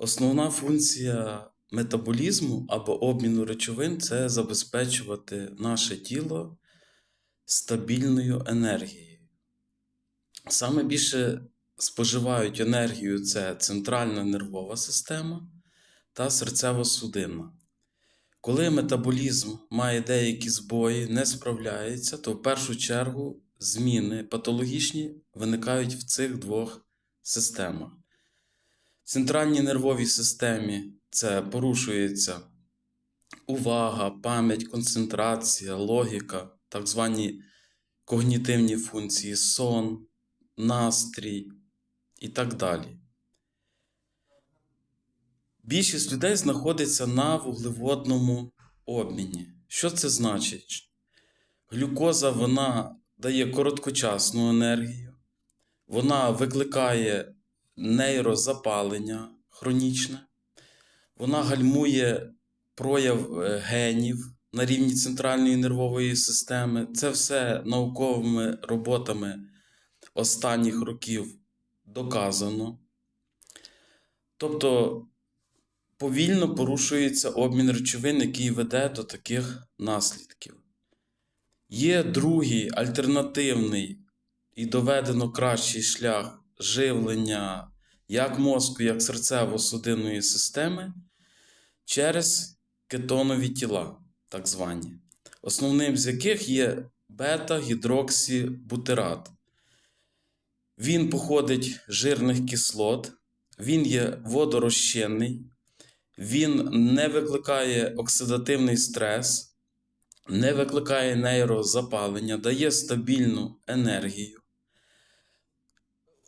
Основна функція метаболізму або обміну речовин це забезпечувати наше тіло стабільною енергією. Саме більше споживають енергію це центральна нервова система та серцево-судинна. Коли метаболізм має деякі збої, не справляється, то в першу чергу зміни патологічні виникають в цих двох системах. Центральній нервовій системі це порушується увага, пам'ять, концентрація, логіка, так звані когнітивні функції, сон, настрій і так далі. Більшість людей знаходиться на вуглеводному обміні. Що це значить? Глюкоза вона дає короткочасну енергію, вона викликає нейрозапалення хронічне, вона гальмує прояв е, генів на рівні центральної нервової системи. Це все науковими роботами останніх років доказано. Тобто повільно порушується обмін речовин, який веде до таких наслідків. Є другий альтернативний і доведено кращий шлях живлення як мозку, як серцево-судинної системи через кетонові тіла, так звані, основним з яких є бета-гідроксібутират. Він походить з жирних кислот, він є водорозчинний, він не викликає оксидативний стрес, не викликає нейрозапалення, дає стабільну енергію.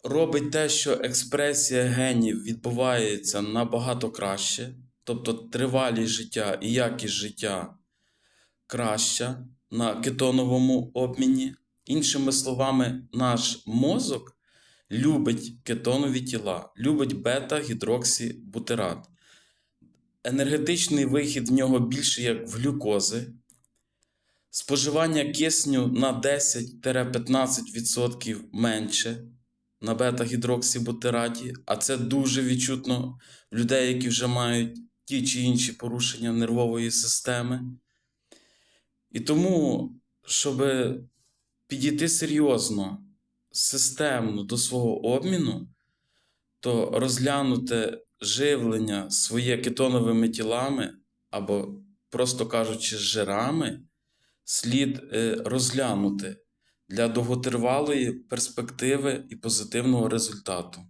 Робить те, що експресія генів відбувається набагато краще, тобто тривалість життя і якість життя краща на кетоновому обміні. Іншими словами, наш мозок любить кетонові тіла, любить бета-гідроксібутират. Енергетичний вихід в нього більше як в глюкози. Споживання кисню на 10-15% менше на бета-гідроксибутираті, а це дуже відчутно в людей, які вже мають ті чи інші порушення нервової системи. І тому, щоб підійти серйозно, системно до свого обміну, то розглянути живлення своє кетоновими тілами, або, просто кажучи, жирами, слід е, розглянути для довготривалої перспективи і позитивного результату.